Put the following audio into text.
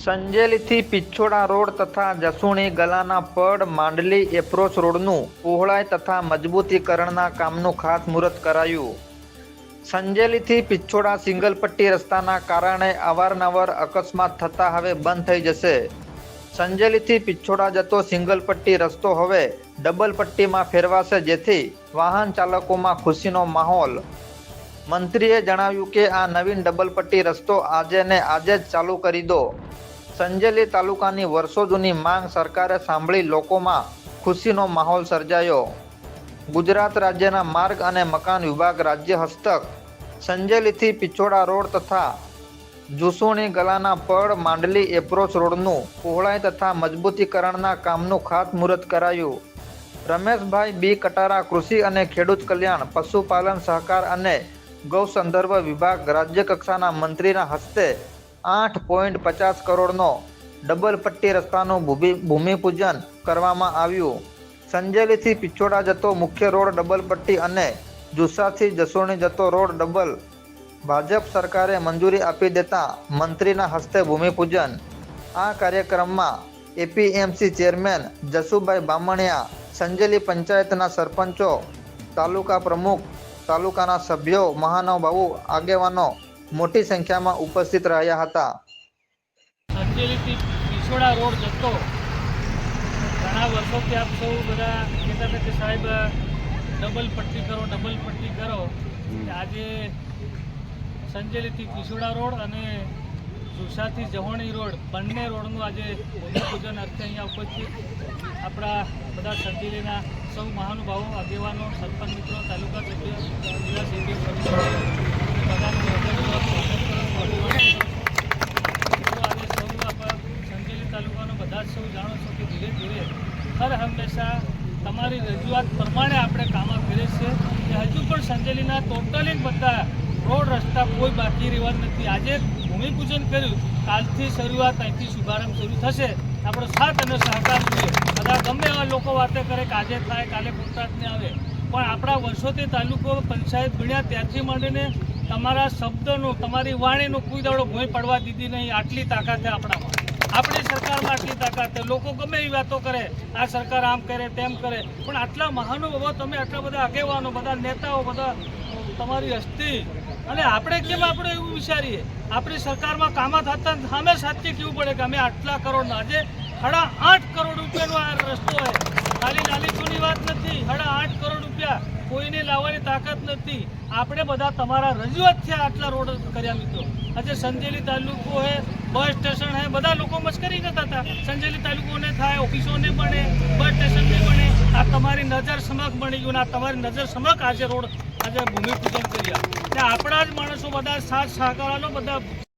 સંજેલીથી પિછોડા road તથા જસુણી ગલાના પડ Mandli approach રોડનું પહોળાઈ તથા મજબૂતીકરણના કામનું ખાતમુહૂર્ત કરાયું. સંજેલીથી પિછોડા સિંગલ પટ્ટી રસ્તાના કારણે અવારનવાર અકસ્માત થતા હવે બંધ થઈ જશે. સંજેલીથી પિછોડા જતો સિંગલ પટ્ટી રસ્તો હવે ડબલ પટ્ટીમાં ફેરવાશે જેથી વાહન ચાલકોમાં ખુશીનો માહોલ. મંત્રીએ જણાવ્યું કે આ નવીન ડબલ પટ્ટી રસ્તો આજે ને આજે જ ચાલુ કરી દો. સંજેલી તાલુકાની વર્ષો જૂની માંગ સરકારે સાંભળી લોકોમાં ખુશીનો માહોલ સર્જાયો. ગુજરાત રાજ્યના માર્ગ અને મકાન વિભાગ રાજ્ય હસ્તક, સંજેલીથી પિછોડા રોડ તથા જુસુણી ગલાના પડ માંડલી એપ્રોચ રોડનું પહોળાઈ તથા મજબૂતીકરણના કામનું ખાતમુહૂર્ત કરાયું. રમેશભાઈ બી કટારા કૃષિ અને ખેડૂત કલ્યાણ, પશુપાલન સહકાર અને ગૌ સંદર્ભ વિભાગ રાજ્ય કક્ષાના મંત્રીના હસ્તે આઠ પોઈન્ટ પચાસ કરોડનો ડબલ પટ્ટી રસ્તાનું ભૂમિ- ભૂમિપૂજન કરવામાં આવ્યું. સંજેલીથી પિછોડા જતો મુખ્ય રોડ ડબલ પટ્ટી અને જુસ્સાથી જસોણી જતો રોડ ડબલ ભાજપ સરકારે મંજૂરી આપી દેતા મંત્રીના હસ્તે ભૂમિપૂજન. આ કાર્યક્રમમાં એપીએમસી ચેરમેન જસુભાઈ બામણિયા, સંજેલી પંચાયતના સરપંચો, તાલુકા પ્રમુખ, તાલુકાના સભ્યો, મહાનુભાવો, આગેવાનો મોટી સંખ્યામાં ઉપસ્થિત રહ્યા હતા. સંજેલીથી પીછોડા રોડ જતો. ઘણા વર્ષોથી આપ સૌ બધા કહેતા હતા કે સાહેબ ડબલ પટ્ટી કરો ડબલ પટ્ટી કરો. આજે સંજેલીથી પીછોડા રોડ અને જુસાથી જહોણી રોડ બંને રોડનું આજે ભૂમિપૂજન અર્થે અહીંયા ઉપસ્થિત. આપણા બધા સંજેલીના સૌ મહાનુભાવો આગેવાનો સરપંચ મિત્રો તાલુકા સભ્ય જિલ્લા સભ્ય સમિતિ બધાનું હૃદયપૂર્વક સ્વાગત કરું છું. મિત્રો આજે સૌ આપ સંજેલી તાલુકાનો બધા જ સૌ જાણો છો કે ધીરે ધીરે હર હંમેશા તમારી રજૂઆત પ્રમાણે આપણે કામમાં કરીએ છીએ. કે હજુ પણ સંજેલીના ટોટલી બધા રોડ રસ્તા કોઈ બાકી રહેવા નથી. આજે ભૂમિપૂજન કર્યું. કાલથી શરૂઆત અહીંથી શુભારંભ શરૂ થશે. આપણો સાથ અને સહકાર જોઈએ. બધા ગમે એવા લોકો વાતે કરે કે આજે થાય, કાલે કોન્ટ્રાક્ટને આવે. પણ આપણા વર્ષોથી તાલુકો પંચાયત ભણ્યા ત્યાંથી માંડીને તમારા શબ્દનો, તમારી વાણીનો કોઈ દાડો ભોંય પડવા દીધી નહીં. આટલી તાકાત છે આપણામાં. આપણી સરકારમાં આટલી તાકાત લોકો ગમે એવી વાતો કરે, આ સરકાર આમ કરે, તેમ કરે, પણ આટલા મહાનુભાવો તમે આટલા બધા આગેવાનો, બધા નેતાઓ, બધા તમારી હસ્તી. અને આપણે કેમ આપણે એવું વિચારીએ? આપણી સરકારમાં કામા થતા સામે સાચી કેવું પડે કે અમે આટલા કરોડના? આજે સાડા આઠ કરોડ રૂપિયાનો આ રસ્તો હોય ખાલી નાની વાત નથી. સાડા આઠ કરોડ રૂપિયા કોઈને લાવવાની તાકાત નથી. આપણે બધા તમારા રજૂઆત થયા આટલા રોડ કર્યા મિત્રો. આજે સંજેલી તાલુકો હે, બસ સ્ટેશન હે, બધા લોકો મશ્કરી કરતા હતા. સંજેલી તાલુકોને થાય, ઓફિસોને બને, બસ સ્ટેશનને બને. આ તમારી નજર સમક્ષ બની ગયું આ તમારી નજર સમક આજે રોડ, આજે ભૂમિપૂજન કર્યા. ને આપણા જ માણસો બધા સાથ સહકારનો બધા